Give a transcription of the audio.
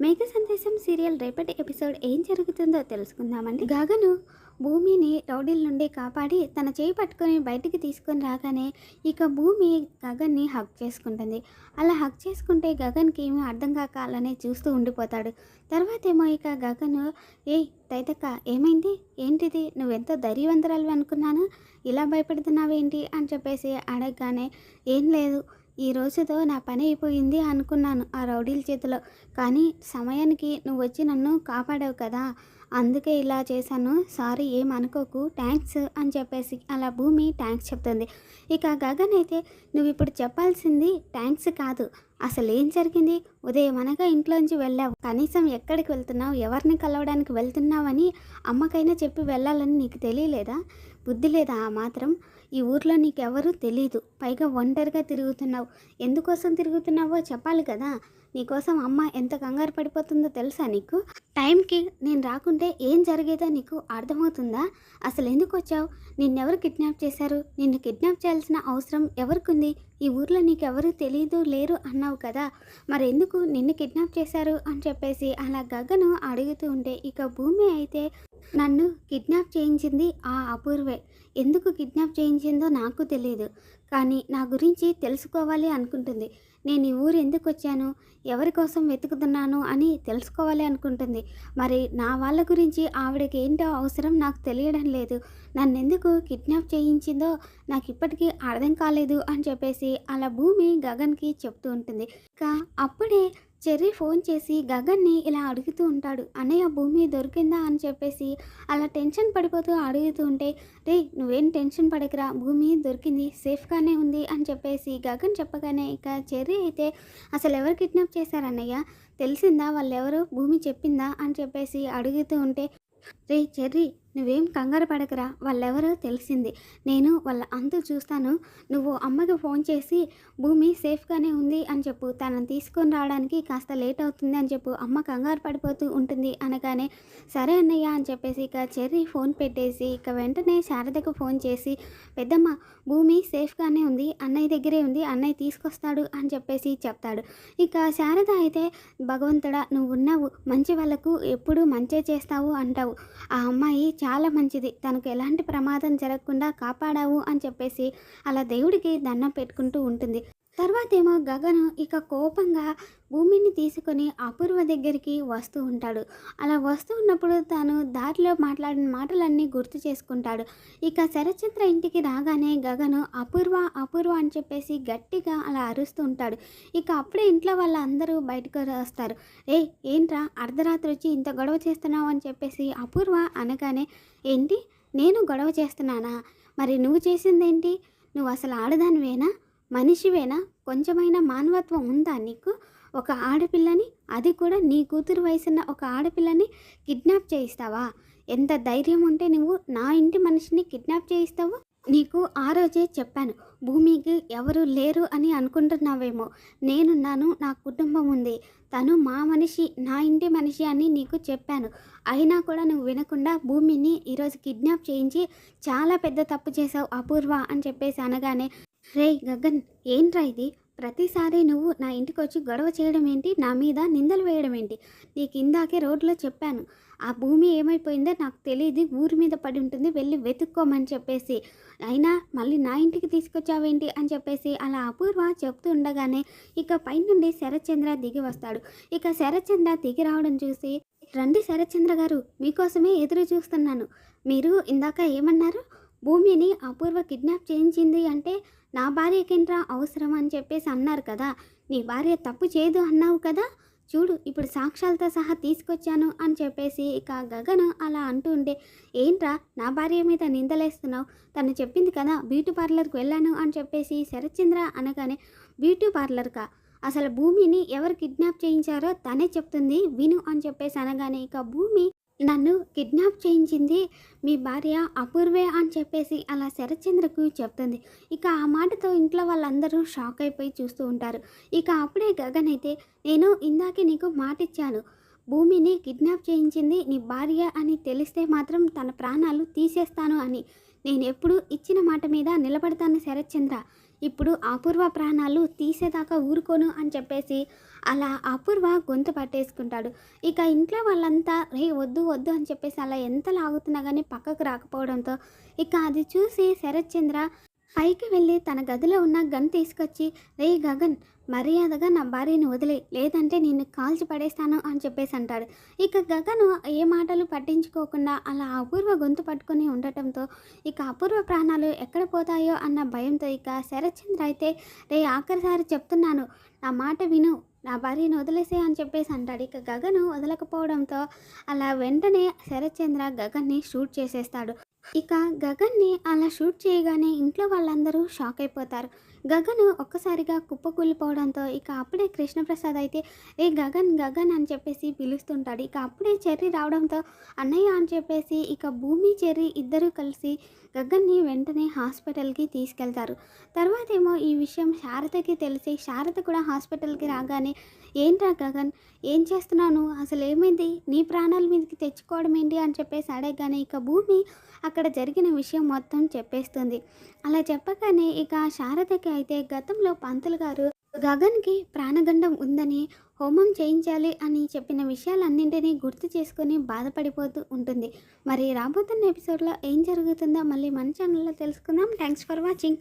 మేఘ సందేశం సీరియల్ రేపటి ఎపిసోడ్ ఏం జరుగుతుందో తెలుసుకుందామండి. గగను భూమిని రౌడీల నుండి కాపాడి తన చేయి పట్టుకొని బయటికి తీసుకొని రాగానే ఇక భూమి గగన్ని హక్ చేసుకుంటుంది. అలా హక్ చేసుకుంటే గగన్కి ఏమీ అర్థం కాక అలానే చూస్తూ ఉండిపోతాడు. తర్వాత ఏమో ఇక గగన్ ఏయ్ తైతక్క ఏమైంది? ఏంటిది? నువ్వెంతో ధైర్యవంతరాలు అనుకున్నాను? ఇలా భయపెడుతున్నావేంటి? అని చెప్పేసి అడగగానే ఏం లేదు. ఈ రోజుతో నా పని అయిపోయింది అనుకున్నాను ఆ రౌడీల చేతిలో. కానీ సమయానికి నువ్వు వచ్చి నన్ను కాపాడావు కదా. అందుకే ఇలా చేశాను. సారీ ఏం అనుకోకు. థ్యాంక్స్ అని చెప్పేసి అలా భూమి థ్యాంక్స్ చెప్తుంది. ఇక గగన్ అయితే నువ్వు ఇప్పుడు చెప్పాల్సింది థ్యాంక్స్ కాదు. అసలు ఏం జరిగింది? ఉదయం అనగా ఇంట్లోంచి వెళ్ళావు. కనీసం ఎక్కడికి వెళ్తున్నావు? ఎవరిని కలవడానికి వెళ్తున్నావని అమ్మకైనా చెప్పి వెళ్ళాలని నీకు తెలియలేదా? బుద్ధి లేదా ఆ మాత్రం? ఈ ఊర్లో నీకెవరూ తెలీదు. పైగా ఒంటరిగా తిరుగుతున్నావు. ఎందుకోసం తిరుగుతున్నావో చెప్పాలి కదా. నీకోసం అమ్మ ఎంత కంగారు పడిపోతుందో తెలుసా నీకు? టైంకి నేను రాకుంటే ఏం జరిగేదో నీకు అర్థమవుతుందా? అసలు ఎందుకు వచ్చావు? నిన్నెవరు కిడ్నాప్ చేశారు? నిన్ను కిడ్నాప్ చేయాల్సిన అవసరం ఎవరికుంది? ఈ ఊర్లో నీకెవరు తెలియదు లేరు అన్నావు కదా. మరి ఎందుకు నిన్ను కిడ్నాప్ చేశారు అని చెప్పేసి అలా గగను అడుగుతూ ఉంటే ఇక భూమి అయితే నన్ను కిడ్నాప్ చేయించింది ఆ అపూర్వే. ఎందుకు కిడ్నాప్ చేయించిందో నాకు తెలియదు కానీ నా గురించి తెలుసుకోవాలి అనుకుంటుంది. నేను ఈ ఊరు ఎందుకు వచ్చాను? ఎవరి కోసం వెతుకుతున్నాను అని తెలుసుకోవాలి అనుకుంటుంది. మరి నా వాళ్ళ గురించి ఆవిడకి ఏంటో అవసరం నాకు తెలియడం లేదు. నన్ను ఎందుకు కిడ్నాప్ చేయించిందో నాకు ఇప్పటికీ అర్థం కాలేదు అని చెప్పేసి అలా భూమి గగన్కి చెప్తూ ఉంటుంది. ఇంకా అప్పుడే చెర్రీ ఫోన్ చేసి గగన్ని ఇలా అడుగుతూ ఉంటాడు. అన్నయ్య భూమి దొరికిందా? అని చెప్పేసి అలా టెన్షన్ పడిపోతూ అడుగుతూ ఉంటే రే నువ్వేం టెన్షన్ పడకరా. భూమి దొరికింది సేఫ్గానే ఉంది అని చెప్పేసి గగన్ చెప్పగానే ఇక చెర్రీ అయితే అసలు ఎవరు కిడ్నాప్ చేశారన్నయ్య తెలిసిందా? వాళ్ళు ఎవరు భూమి చెప్పిందా? అని చెప్పేసి అడుగుతూ ఉంటే రే చెర్రీ నువ్వేం కంగారు పడకరా వాళ్ళెవరో తెలిసింది. నేను వాళ్ళ అంతు చూస్తాను. నువ్వు అమ్మకి ఫోన్ చేసి భూమి సేఫ్గానే ఉంది అని చెప్పు. తనని తీసుకొని రావడానికి కాస్త లేట్ అవుతుంది అని చెప్పు. అమ్మ కంగారు పడిపోతూ ఉంటుంది అనగానే సరే అన్నయ్య అని చెప్పేసి ఇక చెర్రీ ఫోన్ పెట్టేసి ఇక వెంటనే శారదకు ఫోన్ చేసి పెద్దమ్మ భూమి సేఫ్గానే ఉంది అన్నయ్య దగ్గరే ఉంది అన్నయ్య తీసుకొస్తాడు అని చెప్పేసి చెప్తాడు. ఇక శారద అయితే భగవంతుడా నువ్వు ఉన్నావు మంచి వాళ్ళకు ఎప్పుడు మంచే చేస్తావు అంటావు. ఆ అమ్మాయి చాలా మంచిది. తనకు ఎలాంటి ప్రమాదం జరగకుండా కాపాడావు అని చెప్పేసి అలా దేవుడికి దండం పెట్టుకుంటూ ఉంటుంది. తర్వాత ఏమో గగను ఇక కోపంగా భూమిని తీసుకొని అపూర్వ దగ్గరికి వస్తూ ఉంటాడు. అలా వస్తూ ఉన్నప్పుడు తాను దారిలో మాట్లాడిన మాటలన్నీ గుర్తు చేసుకుంటాడు. ఇక శరచంద్ర ఇంటికి రాగానే గగను అపూర్వ అపూర్వ అని చెప్పేసి గట్టిగా అలా అరుస్తూ ఉంటాడు. ఇక అప్పుడే ఇంట్లో వాళ్ళందరూ బయటకు వస్తారు. ఏ ఏంట్రా? అర్ధరాత్రి వచ్చి ఇంత గొడవ చేస్తున్నావు అని చెప్పేసి అపూర్వ అనగానే ఏంటి? నేను గొడవ చేస్తున్నానా? మరి నువ్వు చేసిందేంటి? నువ్వు అసలు ఆడదానివేనా? మనిషివేనా? కొంచెమైనా మానవత్వం ఉందా నీకు? ఒక ఆడపిల్లని అది కూడా నీ కూతురు వయసున్న ఒక ఆడపిల్లని కిడ్నాప్ చేయిస్తావా? ఎంత ధైర్యం ఉంటే నువ్వు నా ఇంటి మనిషిని కిడ్నాప్ చేయిస్తావు? నీకు ఆ రోజే చెప్పాను భూమికి ఎవరు లేరు అని అనుకుంటున్నావేమో. నేనున్నాను నా కుటుంబం ఉంది. తను మా మనిషి నా ఇంటి మనిషి అని నీకు చెప్పాను. అయినా కూడా నువ్వు వినకుండా భూమిని ఈరోజు కిడ్నాప్ చేయించి చాలా పెద్ద తప్పు చేసావు అపూర్వ అని చెప్పేసి అనగానే రే గగన్ ఏంట్రా ఇది? ప్రతిసారి నువ్వు నా ఇంటికి వచ్చి గొడవ చేయడం ఏంటి నా మీద నిందలు వేయడం ఏంటి నీకు ఇందాకే రోడ్లో చెప్పాను. ఆ భూమి ఏమైపోయిందో నాకు తెలియదు ఊరి మీద పడి ఉంటుంది వెళ్ళి వెతుక్కోమని చెప్పేసి. అయినా మళ్ళీ నా ఇంటికి తీసుకొచ్చావేంటి అని చెప్పేసి అలా అపూర్వ చెప్తూ ఉండగానే ఇక పైనుండి శరత్చంద్ర దిగి వస్తాడు. ఇక శరత్చంద్ర దిగి రావడం చూసి రండి శరత్చంద్ర గారు మీకోసమే ఎదురు చూస్తున్నాను. మీరు ఇందాక ఏమన్నారు? భూమిని అపూర్వ కిడ్నాప్ చేయించింది అంటే నా భార్యకేంట్రా అవసరం అని చెప్పేసి అన్నారు కదా. నీ భార్య తప్పు చేయదు అన్నావు కదా. చూడు ఇప్పుడు సాక్ష్యాలతో సహా తీసుకొచ్చాను అని చెప్పేసి ఇక గగన్ అలా అంటూ ఉండే ఏంట్రా నా భార్య మీద నిందలేస్తున్నావు? తను చెప్పింది కదా బ్యూటీ పార్లర్కి వెళ్ళాను అని చెప్పేసి శరత్చంద్ర అనగానే బ్యూటీ పార్లర్కా? అసలు భూమిని ఎవరు కిడ్నాప్ చేయించారో తనే చెప్తుంది విను అని చెప్పేసి అనగానే ఇక భూమి నన్ను కిడ్నాప్ చేయించింది మీ భార్య అపూర్వే అని చెప్పేసి అలా శరత్చంద్రకు చెప్తుంది. ఇక ఆ మాటతో ఇంట్లో వాళ్ళందరూ షాక్ అయిపోయి చూస్తూ ఉంటారు. ఇక అప్పుడే గగన్ అయితే నేను ఇందాకే నీకు మాట ఇచ్చాను భూమిని కిడ్నాప్ చేయించింది నీ భార్య అని తెలిస్తే మాత్రం తన ప్రాణాలు తీసేస్తాను అని. నేను ఎప్పుడు ఇచ్చిన మాట మీద నిలబడతాను శరత్చంద్ర. ఇప్పుడు అపూర్వ ప్రాణాలు తీసేదాకా ఊరుకోను అని చెప్పేసి అలా అపూర్వ గొంతు పట్టేసుకుంటాడు. ఇక ఇంట్లో వాళ్ళంతా రే వద్దు వద్దు అని చెప్పేసి అలా ఎంత లాగుతున్నా కానీ పక్కకు రాకపోవడంతో ఇక అది చూసి శరత్చంద్ర పైకి వెళ్ళి తన గదిలో ఉన్న గన్ తీసుకొచ్చి రే గగన్ మర్యాదగా నా భార్యని వదిలే లేదంటే నిన్ను కాల్చి పడేస్తాను అని చెప్పేసి అంటాడు. ఇక గగను ఏ మాటలు పట్టించుకోకుండా అలా అపూర్వ గొంతు పట్టుకొని ఉండటంతో ఇక అపూర్వ ప్రాణాలు ఎక్కడ పోతాయో అన్న భయంతో ఇక శరత్చంద్ర అయితే రే ఆఖరిసారి చెప్తున్నాను నా మాట విను నా భార్యను వదిలేసే అని చెప్పేసి అంటాడు. ఇక గగను వదలకపోవడంతో అలా వెంటనే శరత్చంద్ర గగన్ని షూట్ చేసేస్తాడు. ఇక గగన్ని అలా షూట్ చేయగానే ఇంట్లో వాళ్ళందరూ షాక్ అయిపోతారు. గగన్ ఒక్కసారిగా కుప్పకూలిపోవడంతో ఇక అప్పుడే కృష్ణప్రసాద్ అయితే ఏ గగన్ గగన్ అని చెప్పేసి పిలుస్తుంటాడు. ఇక అప్పుడే చెర్రి రావడంతో అన్నయ్య అని చెప్పేసి ఇక భూమి చెర్రి ఇద్దరూ కలిసి గగన్ని వెంటనే హాస్పిటల్కి తీసుకెళ్తారు. తర్వాత ఏమో ఈ విషయం శారదకి తెలిసి శారద కూడా హాస్పిటల్కి రాగానే ఏంట్రా గగన్ ఏం చేస్తున్నాను? అసలు ఏమైంది? నీ ప్రాణాల మీదకి తెచ్చుకోవడం ఏంటి? అని చెప్పేసి అడగగానే ఇక భూమి అక్కడ జరిగిన విషయం మొత్తం చెప్పేస్తుంది. అలా చెప్పగానే ఇక శారదకి అయితే గతంలో పంతులు గారు గగన్కి ప్రాణగండం ఉందని హోమం చేయించాలి అని చెప్పిన విషయాలన్నింటినీ గుర్తు చేసుకొని బాధపడిపోతూ ఉంటుంది. మరి రాబోతున్న ఎపిసోడ్లో ఏం జరుగుతుందో మళ్ళీ మన ఛానల్లో తెలుసుకుందాం. Thanks for watching